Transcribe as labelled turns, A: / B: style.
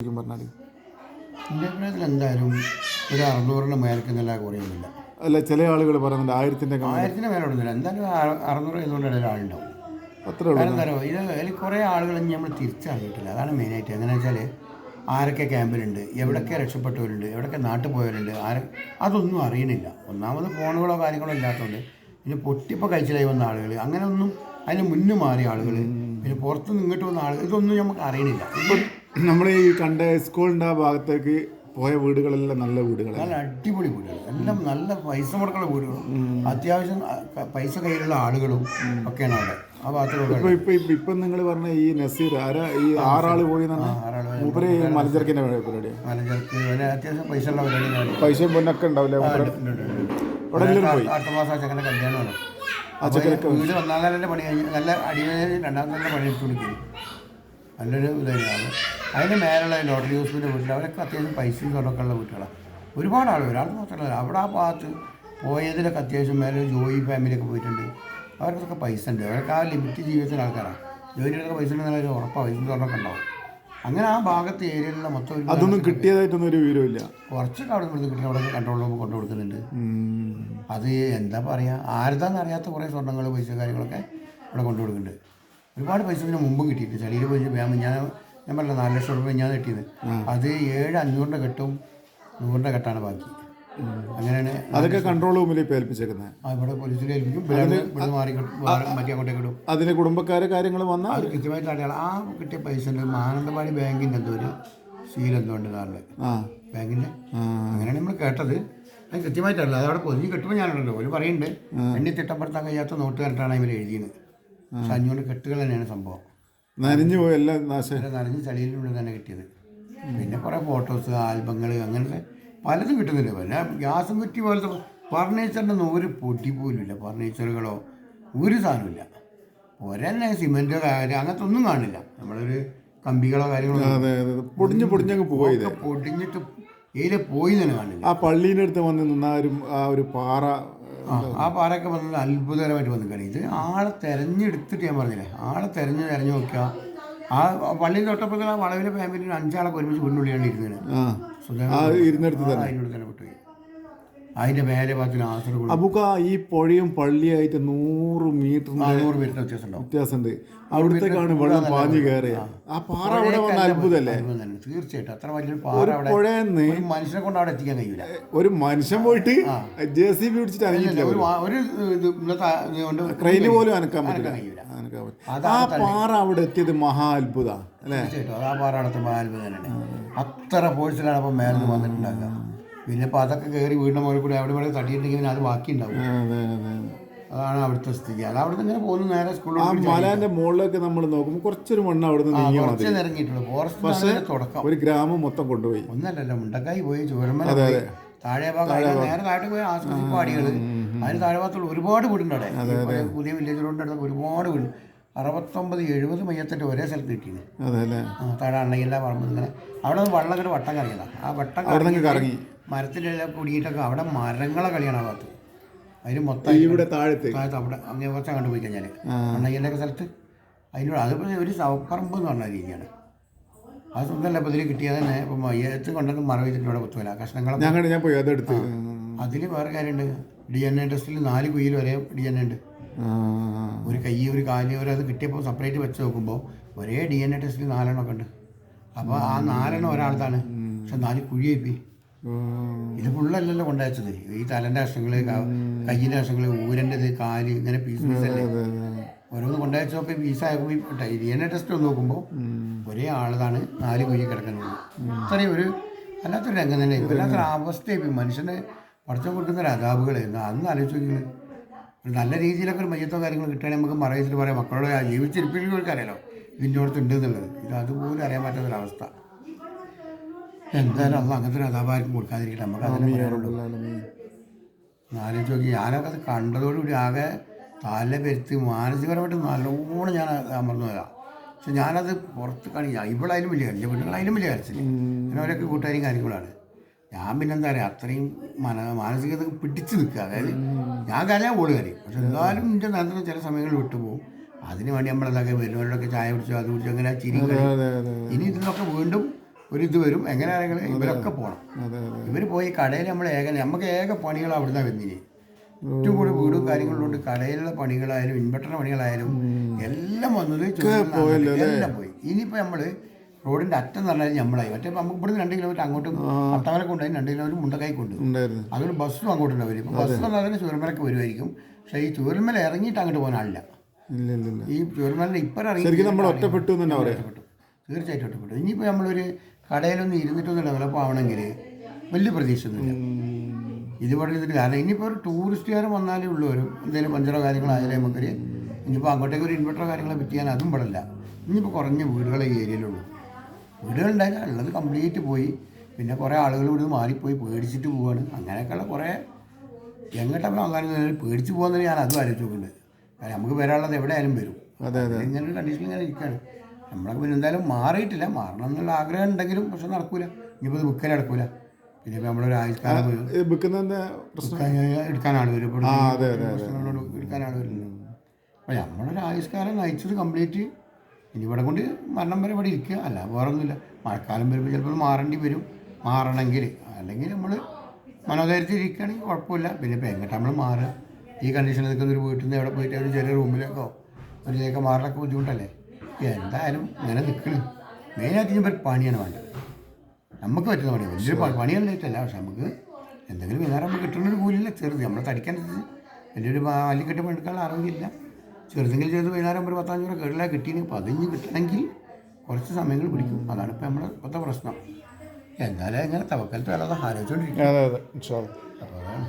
A: ശരിക്കും പറഞ്ഞാൽ
B: എന്റെ അഭിപ്രായത്തിൽ എന്തായാലും ഒരു അറുന്നൂറിന് മേലേക്ക് നില കുറയുന്നില്ല.
A: അല്ല ചില ആളുകൾ പറയുന്നുണ്ട് ആയിരത്തിന്റെ ഒക്കെ മേലെ.
B: ആയിരത്തിന് മേലോടൊന്നുമില്ല എന്തായാലും അറു- അറുന്നൂറ് എഴുന്നൂറ് ഇടയിൽ ആളുണ്ടാവും
A: അത്രേ ഉള്ളൂ.
B: കാരണം എന്താ പറയുക ഇത് അതിൽ കുറേ ആളുകൾ നമ്മൾ തിരിച്ചറിഞ്ഞിട്ടില്ല. അതാണ് മെയിനായിട്ട് എങ്ങനെ വെച്ചാൽ ആരൊക്കെ ക്യാമ്പിലുണ്ട് എവിടൊക്കെ രക്ഷപ്പെട്ടവരുണ്ട് എവിടൊക്കെ നാട്ടിൽ പോയവരുണ്ട് ആര് അതൊന്നും അറിയണില്ല. ഒന്നാമത് ഫോണുകളോ കാര്യങ്ങളോ ഇല്ലാത്തതുകൊണ്ട് പിന്നെ പൊട്ടിപ്പോൾ കഴിച്ചിലായി വന്ന ആളുകൾ അങ്ങനെ ഒന്നും അതിന് മുന്നു മാറിയ ആളുകൾ പിന്നെ പുറത്തുനിന്ന് ഇങ്ങോട്ട് വന്ന ആളുകൾ ഇതൊന്നും നമുക്ക് അറിയണില്ല.
A: ഇപ്പം നമ്മൾ ഈ കണ്ട സ്കൂളിന്റെ ആ ഭാഗത്തേക്ക് പോയ വീടുകളെല്ലാം നല്ല വീടുകളാണ്.
B: നല്ല അടിപൊളി വീടുകൾ എല്ലാം നല്ല പൈസ മുടക്കുള്ള വീടുകളും അത്യാവശ്യം പൈസ കയ്യിലുള്ള ആളുകളും ഒക്കെയാണ് അവിടെ. ആ ഭാഗത്തുള്ള
A: ഇപ്പൊ ഇപ്പൊ ഇപ്പൊ- നിങ്ങൾ പറഞ്ഞ ഈ നസീർ ആരാ ഈ ആറാൾ പോയി. മൂപ്പര് മലഞ്ചരക്കിന്റെ പരിപാടി
B: അവന് അത്യാവശ്യം പൈസ ഉള്ള പരിപാടി
A: പൈസയും പൊന്നൊക്കെ ഉണ്ടാവില്ലേ പോയി?
B: അടുത്ത മാസം ആ ചെക്കന്റെ കല്യാണമാണ്. വീട് ഒന്നാം നിലന്റെ പണി കഴിഞ്ഞ് നല്ല അടിവേദന രണ്ടാം നിലന്റെ പണി എടുത്തു കൊടുക്കും നല്ലൊരു ഇതാണ് അതിന് മേലുള്ള ലോട്ടറി ഹൗസിന്റെ വീട്ടിൽ അവരൊക്കെ അത്യാവശ്യം പൈസയും തുടക്കമുള്ള ഉള്ള വീട്ടുകളാണ് ഒരുപാട് ആൾ ഒരാൾ മാത്രമല്ല അവിടെ ആ ഭാഗത്ത് പോയതിലൊക്കെ അത്യാവശ്യം മേലെ ജോയി ഫാമിലിയൊക്കെ പോയിട്ടുണ്ട്. അവർക്കൊക്കെ പൈസ ഉണ്ട്. അവരൊക്കെ ആ ലിമിറ്റ് ജീവിതത്തിന്റെ ആൾക്കാരാണ് ജോലിയിലൊക്കെ പൈസ ഉണ്ടെന്നുള്ള ഒരു ഉറപ്പാണ് പൈസ തുടക്കം ഉണ്ടാവും. അങ്ങനെ ആ ഭാഗത്ത് ഏരിയയിലുള്ള മൊത്തം
A: അതൊന്നും കിട്ടിയതായിട്ടൊന്നും ഒരു വിവരമില്ല
B: കുറച്ചൊക്കെ അവിടെ നിന്ന് കിട്ടുന്ന അവിടെ കൺട്രോൾ റൂം കൊണ്ടു കൊടുക്കുന്നുണ്ട്. അത് എന്താ പറയുക ആരുതാന്ന് അറിയാത്ത കുറേ സ്വർണങ്ങൾ പൈസ കാര്യങ്ങളൊക്കെ ഇവിടെ കൊണ്ടു കൊടുക്കുന്നുണ്ട്. ഒരുപാട് പൈസ ഇതിന് മുമ്പും കിട്ടിയിട്ടുണ്ട്. ചെളിയിൽ പോയി ഞാൻ ഞാൻ പറഞ്ഞ നാല് ലക്ഷം രൂപ ഞാൻ കിട്ടിയത്. അത് ഏഴ് അഞ്ഞൂറിന്റെ കെട്ടും നൂറിന്റെ കെട്ടാണ് ബാക്കി. അങ്ങനെയാണ്
A: അതൊക്കെ കൺട്രോൾ റൂമിലേക്ക് ഏൽപ്പിച്ചേക്കുന്നത്
B: ആ ഇവിടെ പോലീസിൽ ഏൽപ്പിക്കും. ഇവിടെ മാറി മറ്റേ അങ്ങോട്ടേക്ക് ഇടും.
A: അതിന് കുടുംബക്കാരെ കാര്യങ്ങൾ വന്നാൽ
B: അത് കൃത്യമായിട്ട് അറിയാം. ആ കിട്ടിയ പൈസ മാനന്തവാടി ബാങ്കിന്റെ എന്തോ ഒരു സീൽ എന്തോ ഉണ്ട് കാറിൽ
A: ബാങ്കിന്റെ.
B: അങ്ങനെയാണ് നമ്മൾ കേട്ടത്. അത് കൃത്യമായിട്ടല്ല അത് അവിടെ പൊതിഞ്ഞ് കിട്ടുമ്പോൾ ഞാനുണ്ടല്ലോ. ഒരു പറയുന്നുണ്ട് എന്നെ തിട്ടപ്പെടുത്താൻ കഴിയാത്ത നോട്ട് കണ്ടിട്ടാണ് ഇവർ എഴുതിയത് പക്ഷെ അഞ്ഞൂറ് കെട്ടുകൾ തന്നെയാണ് സംഭവം.
A: നനഞ്ഞു പോയി എല്ലാം നാശം.
B: നനഞ്ഞ് ചളിയിലൂടെ തന്നെ കിട്ടിയത്. പിന്നെ കുറേ ഫോട്ടോസ് ആൽബങ്ങൾ അങ്ങനത്തെ പലതും കിട്ടുന്നില്ല. പിന്നെ ഗ്യാസും കുറ്റി പോലത്തെ ഫർണിച്ചറിന്റെ ഒന്നും ഒരു പൊടി പോലും ഇല്ല. ഫർണിച്ചറുകളോ ഒരു സാധനമില്ല ഒരെന്നെ സിമെന്റോ കാര്യം അങ്ങനത്തെ ഒന്നും കാണില്ല. നമ്മളൊരു കമ്പികളോ കാര്യങ്ങളോ
A: പൊടിഞ്ഞ് പൊടിഞ്ഞങ്ങ് പോയി
B: പൊടിഞ്ഞിട്ട് പോയി തന്നെ കാണില്ല.
A: ആ പള്ളീന്റെ അടുത്ത് വന്ന് നിന്ന ആ ഒരു പാറ
B: ആ, പാറയൊക്കെ വന്നത് അത്ഭുതകരമായിട്ട് വന്നിക്കാണ് ഇത് ആളെ തെരഞ്ഞെടുത്തിട്ട് ഞാൻ പറഞ്ഞില്ലേ? ആളെ തെരഞ്ഞു തെരഞ്ഞു നോക്കുക ആ പള്ളിയിൽ തൊട്ടപ്പോൾ ആ വളവിലെ ഫാമിലി അഞ്ചാളൊക്കെ ഒരുമിച്ച് വീണ്ടുള്ളിയാണ് ഇരുന്നത്.
A: ഇരുന്നിടത്ത് തന്നെ.
B: അതിനുള്ളിൽ തന്നെ വിട്ടുപോയി അതിന്റെ മേലെ ഭാഗത്തിന് കൊടുക്കും.
A: അബുക്ക ഈ പുഴയും പള്ളിയായിട്ട് നൂറ് മീറ്റർ
B: നാനൂറ് മീറ്റർ വ്യത്യാസം ഉണ്ടാവും
A: വ്യത്യാസമുണ്ട്. അവിടുത്തേക്കാണ് വെള്ളം പാഞ്ഞു കയറിയ. ആ. പാറ അവിടെ വന്ന അത്ഭുതമല്ലേ?
B: അത്ഭുതം തന്നെ. തീർച്ചയായിട്ടും. അത്ര വലിയൊരു പാറ അവിടെ ഒരു മനുഷ്യനെ കൊണ്ട് അവിടെ എത്തിക്കാൻ കഴിയില്ല
A: ഒരു മനുഷ്യൻ പോയിട്ട് ജെ സി ബി പിടിച്ചിട്ട്
B: ഒരു
A: ട്രെയിന് പോലും അനക്കാൻ പറ്റില്ല. ആ പാറ അവിടെ എത്തിയത് മഹാ അത്ഭുത അല്ലേ?
B: തീർച്ചയായിട്ടും. ആ പാറ നടത്തുമ്പോൾ അത്ഭുതം തന്നെയാണ്. അത്ര ഫോഴ്സിലാണ് അപ്പോൾ മേലെ നിന്ന് വന്നിട്ടുണ്ടാകുക പിന്നെ ഇപ്പോൾ അതൊക്കെ കയറി വീടിന്റെ മുകളിൽ കൂടി അവിടെ ഇവിടെ തടിയിട്ടുണ്ടെങ്കിൽ പിന്നെ അത് ബാക്കി ഉണ്ടാവും അതാണ് അവിടുത്തെ സ്ഥിതി. അത് അവിടെ നിന്ന് ഇങ്ങനെ പോകുന്നു നേരെ
A: ആ മലേന്റെ മുകളിലൊക്കെ നമ്മൾ നോക്കുമ്പോൾ കുറച്ചൊരു മണ്ണ് അവിടെ നിന്ന് നീങ്ങിയാൽ
B: കുറച്ച് ഇറങ്ങിയിട്ടുള്ളൂ ഫോറസ്റ്റ് തുടക്കം.
A: ഒരു ഗ്രാമം മൊത്തം കൊണ്ടുപോയി.
B: ഒന്നല്ലല്ലോ മുണ്ടക്കായി പോയി ചുവരമ്മല പോയി. താഴെ ഭാഗം നേരെ താഴെ പോയി ആശുപത്രി പാടികൾ അതിന് താഴെ ഭാഗത്തുള്ള ഒരുപാട് വീടുണ്ട് അവിടെ. പുതിയ- വില്ലേജ് റോഡിന്റെ അടുത്ത് ഒരുപാട് വീട്. അറുപത്തൊമ്പത് എഴുപത് മയ്യത്തിന്റെ ഒരേ സ്ഥലത്ത് കിട്ടിയത് താഴെ അണ്ണയില്ല പറമ്പ് ഇങ്ങനെ. അവിടെ വള്ളങ്ങൾ വെള്ളം ഇങ്ങനെ വട്ടം കറങ്ങിയതാണ് ആ വട്ടം
A: കറങ്ങി.
B: മരത്തിന്റെ ഇല കുടിയിട്ടൊക്കെ അവിടെ മരങ്ങളെ കളിയാണ് ആ ഭാഗത്ത്. അതിന് മൊത്തം
A: ഇവിടെ താഴത്തെ?
B: താഴത്ത് അവിടെ അങ്ങനെ കുറച്ച് അങ്ങോട്ട് പോയി കഴിഞ്ഞാൽ അണ്ണയ്യന്റെ ഒക്കെ സ്ഥലത്ത്. അതിനോട് അതിപ്പോൾ ഒരു സവപ്പറമ്പ് എന്ന് പറഞ്ഞ രീതിയാണ്. അത് അപ്പോൾ ഇതിൽ കിട്ടിയത് തന്നെ. ഇപ്പം മയ്യത്ത് കൊണ്ടൊന്നും മറ വെച്ചിട്ട് ഇവിടെ കുത്തുമില്ല കഷ്ണങ്ങൾ
A: ഞങ്ങളുടെ ഞാൻ പോയി അതെടുത്ത്.
B: അതിൽ വേറെ കാര്യമുണ്ട്. ഡി എൻ എ ടെസ്റ്റിൽ നാല് കുയിൽ വരെ ഡി എൻ എ ഉണ്ട് ഒരു കൈ ഒരു കാൽ ഒരു അത് കിട്ടിയപ്പോൾ സെപ്പറേറ്റ് വെച്ച് നോക്കുമ്പോൾ ഒരേ ഡി എൻ എ ടെസ്റ്റിൽ നാലെണ്ണമൊക്കെ ഉണ്ട്. അപ്പോൾ ആ നാലെണ്ണം ഒരാളത്താണ്. പക്ഷെ നാല് കുഴിയായിപ്പോയി
A: ആ,
B: ഇത് ഫുള്ളല്ലല്ലോ കൊണ്ടുവച്ചത്. ഈ തലന്റെ അക്ഷങ്ങൾ കയ്യിന്റെ അക്ഷങ്ങൾ ഊരന്റെത് കാൽ ഇങ്ങനെ പീസ് പീസല്ലേ. ഓരോന്ന് കൊണ്ടുവച്ചപ്പോൾ പീസായപ്പോൾ ഡി എൻ എ ടെസ്റ്റ് നോക്കുമ്പോൾ ഒരേ ആളതാണ് നാല് കുഴി കിടക്കുന്നത്. അത്രയും ഒരു അല്ലാത്തൊരു രംഗം തന്നെ. വല്ലാത്തൊരു അവസ്ഥയായി മനുഷ്യനെ പഠിച്ചു കൊടുക്കുന്ന ഒരു അതാപുകൾ അന്ന് ആലോചിച്ച് നോക്കിയാൽ നല്ല രീതിയിലൊക്കെ ഒരു മയ്യത്തോ കാര്യങ്ങൾ കിട്ടുകയാണെങ്കിൽ നമുക്ക് മറയിച്ചിട്ട് പറയാം. മക്കളോട് ജീവിച്ചിരിപ്പിക്കുന്നവർക്കറിയാലോ ഇതിന്റെ അടുത്ത് ഉണ്ട് എന്നുള്ളത്. ഇത് അതുപോലെ അറിയാൻ പറ്റാത്തൊരവസ്ഥ. എന്തായാലും അന്ന് അങ്ങനത്തെ ഒരു അതാപാർക്കും കൊടുക്കാതിരിക്കട്ടെ. നമുക്ക് അതിനെ പറയാനുള്ളൂ. ആലോചിച്ച് നോക്കി ഞാനൊക്കെ അത് കണ്ടതോടുകൂടി ആകെ തല പെരുത്തി മാനസികപരമായിട്ട് നല്ലോണം ഞാൻ അമർന്നു പോയതാണ് പക്ഷെ ഞാനത് പുറത്ത് കാണി ഇവളായാലും വലിയ കാര്യം പെണ്ണുങ്ങളായാലും വലിയ കാര്യത്തില്ല പിന്നെ അവരൊക്കെ കൂട്ടുകാരും കാര്യങ്ങളാണ്. ഞാൻ പിന്നെ എന്താ പറയുക അത്രയും മന മാനസികത പിടിച്ച് നിൽക്കുക. അതായത് ഞാൻ കാര്യം ഓട് കാര്യം. പക്ഷെ എന്തായാലും എന്റെ നേരത്തെ ചില സമയങ്ങളിൽ വിട്ടുപോകും അതിന് വേണ്ടി നമ്മളെന്തൊക്കെ വരുന്നവരോടൊക്കെ ചായ കുടിച്ചു അത് കുടിച്ചു അങ്ങനെ ചിരി
A: അതെ അതെ.
B: ഇനി ഇതിനൊക്കെ വീണ്ടും ഒരു ഇത് വരും. എങ്ങനെ ആരെങ്കിലും ഇവരൊക്കെ പോകണം ഇവർ പോയി കടയിൽ നമ്മൾ ഏക നമുക്ക് ഏക പണികൾ അവിടുന്ന് വന്നിന് ഏറ്റവും കൂടുതൽ വീടും കാര്യങ്ങളിലോട്ട് കടയിലുള്ള പണികളായാലും ഇൻവെർട്ടറിന്റെ പണികളായാലും എല്ലാം വന്നത് എല്ലാം പോയി. ഇനിയിപ്പോൾ നമ്മൾ റോഡിന്റെ അറ്റം എന്ന് പറഞ്ഞാൽ നമ്മളായി മറ്റേ നമുക്ക് ഇവിടുന്ന് രണ്ട് കിലോമീറ്റർ അങ്ങോട്ടും അട്ടമല കൊണ്ടുപോയി രണ്ട് കിലോമീറ്റർ മുണ്ടക്കായി കൊണ്ടുപോകും അതുകൊണ്ട് ബസ്സും അങ്ങോട്ട് ഉണ്ടാവും ഇപ്പോൾ ബസ് വന്നാൽ തന്നെ ചുരമലക്ക് വരുമായിരിക്കും പക്ഷേ ഈ ചുരമല ഇറങ്ങിയിട്ട് അങ്ങോട്ട് പോകാൻ ആളില്ല.
A: ഇല്ല
B: ഈ ചുരമലിന്റെ ഇപ്പം ഇറങ്ങി
A: ഒറ്റപ്പെട്ടു
B: തീർച്ചയായിട്ടും ഒറ്റപ്പെട്ടു. ഇനിയിപ്പോൾ നമ്മളൊരു കടയിലൊന്ന് ഇരുന്നിട്ടൊന്ന് ഡെവലപ്പ് ആവണമെങ്കിൽ വലിയ പ്രതീക്ഷയൊന്നുമില്ല. ഇത് പറഞ്ഞിട്ട് കാരണം ഇനിയിപ്പോൾ ഒരു ടൂറിസ്റ്റുകാർ വന്നാലേ ഉള്ളൂ ഒരു എന്തെങ്കിലും പഞ്ചറോ കാര്യങ്ങളായാലേ നമുക്കൊരു ഇനിയിപ്പോൾ അങ്ങോട്ടേക്ക് ഒരു ഇൻവെർട്ടറോ കാര്യങ്ങളോ ഫിറ്റ് ചെയ്യാൻ അതും പെടില്ല. ഇനിയിപ്പോൾ കുറഞ്ഞ വീടുകളെ ഈ ഏരിയയിലുള്ളൂ വീടുകളുണ്ടായില്ല ഉള്ളത് കംപ്ലീറ്റ് പോയി. പിന്നെ കുറേ ആളുകൾ ഇവിടെ മാറിപ്പോയി പേടിച്ചിട്ട് പോവാണ്. അങ്ങനെയൊക്കെയുള്ള കുറേ എങ്ങോട്ടപ്പോൾ അങ്ങനെ പേടിച്ച് പോകുന്നത് ഞാൻ അതും ആലോചിച്ച് നോക്കുന്നുണ്ട്. കാരണം നമുക്ക് വരാനുള്ളത് എവിടെയായാലും വരും.
A: അതെ അതെ.
B: ഇങ്ങനെ കണ്ടീഷൻ കണ്ടീഷനിൽ ഇങ്ങനെ ഇരിക്കുകയാണ് നമ്മളൊക്കെ പിന്നെ എന്തായാലും മാറിയിട്ടില്ല. മാറണം എന്നുള്ള ആഗ്രഹം ഉണ്ടെങ്കിലും പക്ഷെ നടക്കൂല. ഇനിയിപ്പോൾ വിൽക്കൽ നടക്കൂല. പിന്നെ നമ്മളൊരു
A: പ്രശ്നം?
B: എടുക്കാനാണ് വരും. എടുക്കാനാണ് വരുന്നത് അപ്പോൾ നമ്മളൊരു ആയുഷ്കാലം നയിച്ചത് കംപ്ലീറ്റ് ഇനി ഇവിടെ കൊണ്ട് മരണം വരെ ഇവിടെ ഇരിക്കുക. അല്ല വേറെ ഒന്നുമില്ല മഴക്കാലം വരുമ്പോൾ ചിലപ്പോൾ മാറേണ്ടി വരും. മാറണമെങ്കിൽ. അല്ലെങ്കിൽ നമ്മൾ മനോധൈര്യത്തിൽ ഇരിക്കുകയാണെങ്കിൽ കുഴപ്പമില്ല. പിന്നെ ഇപ്പോൾ എങ്ങോട്ട് നമ്മൾ മാറുക? ഈ കണ്ടീഷനിൽ നിൽക്കുന്ന ഒരു വീട്ടിൽ നിന്ന് എവിടെ പോയിട്ട് ഒരു ചെറിയ റൂമിലേക്കോ ഒരു ഇതിലേക്ക് മാറലൊക്കെ ബുദ്ധിമുട്ടല്ലേ? എന്തായാലും ഇങ്ങനെ നിൽക്കണം മെയിനായിട്ട് ഞാൻ പണിയാണ് വേണ്ടത്. നമുക്ക് പറ്റുന്ന പണി വലിയൊരു പണി പണിയല്ലായിട്ടല്ല പക്ഷെ നമുക്ക് എന്തെങ്കിലും വേറെ നമുക്ക് കിട്ടുന്ന ഒരു കൂലില്ല ചെറുത് നമ്മൾ ഒരു വലിയൊരു വലിയ കെട്ടുമ്പോൾ എടുക്കാനുള്ള അറിവില്ല. ചെറുതെങ്കിലും ചെയ്ത് വൈകുന്നേരം ഒരു പത്തഞ്ഞൂറ് കേട്ടില്ല കിട്ടിയെങ്കിൽ അപ്പോൾ അതിഞ്ഞ് കിട്ടണമെങ്കിൽ കുറച്ച് സമയങ്ങൾ പിടിക്കും. അതാണ് ഇപ്പോൾ നമ്മുടെ ഇപ്പോഴത്തെ പ്രശ്നം. എന്തായാലും ഇങ്ങനെ തവക്കലത്ത് വല്ലാതെ ആലോചിച്ചുകൊണ്ടിരിക്കും. അപ്പോൾ അതാണ്.